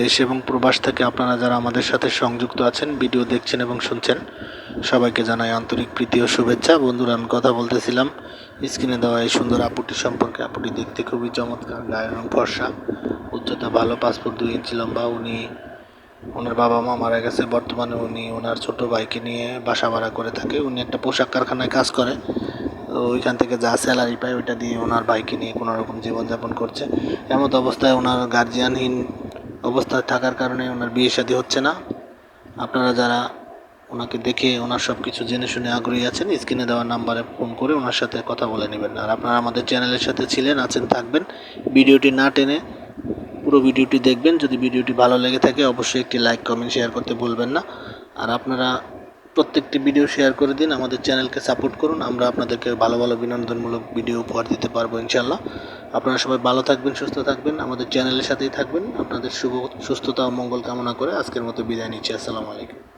দেশ এবং প্রবাস থেকে আপনারা যারা আমাদের সাথে সংযুক্ত আছেন, ভিডিও দেখছেন এবং শুনছেন, সবাইকে জানাই আন্তরিক প্রীতি ও শুভেচ্ছা। বন্ধুরা, আমি কথা বলতেছিলাম, স্ক্রিনে দেওয়া এই সুন্দর আপুটি সম্পর্কে। আপুটি দেখতে খুবই চমৎকার, গায়ের রং ফর্সা, উচ্চতা ভালো পাসপোর্ট দুই ইঞ্চি লম্বা। উনি, ওনার বাবা মা মারা গেছে, বর্তমানে উনি ওনার ছোট ভাইকে নিয়ে বাসা ভাড়া করে থাকে। উনি একটা পোশাক কারখানায় কাজ করে। ওইখান থেকে যা স্যালারি পায়, ওইটা দিয়ে ওনার ভাইকে নিয়ে কোনো রকম জীবনযাপন করছে। এমত অবস্থায় ওনার গার্জিয়ানহীন অবস্থায় থাকার কারণে ওনার বিয়ে শাদী হচ্ছে না। আপনারা যারা ওনাকে দেখে ওনার সব কিছু জেনে শুনে আগ্রহী আছেন, স্ক্রিনে দেওয়ার নাম্বারে ফোন করে ওনার সাথে কথা বলে নেবেন। আর আপনারা আমাদের চ্যানেলের সাথে ছিলেন, আছেন, থাকবেন, ভিডিওটি না টেনে পুরো ভিডিওটি দেখবেন। যদি ভিডিওটি ভালো লেগে থাকে, অবশ্যই একটি লাইক, কমেন্ট, শেয়ার করতে ভুলবেন না। আর আপনারা প্রত্যেকটি ভিডিও শেয়ার করে দিন, আমাদের চ্যানেলকে সাপোর্ট করুন, আমরা আপনাদেরকে ভালো ভালো বিনোদনমূলক ভিডিও উপহার দিতে পারব ইনশাল্লাহ আপনারা সবাই ভালো থাকবেন, সুস্থ থাকবেন, আমাদের চ্যানেলের সাথেই থাকবেন। আপনাদের শুভ, সুস্থতা ও মঙ্গল কামনা করে আজকের মতো বিদায় নিচ্ছি, আসসালামু আলাইকুম।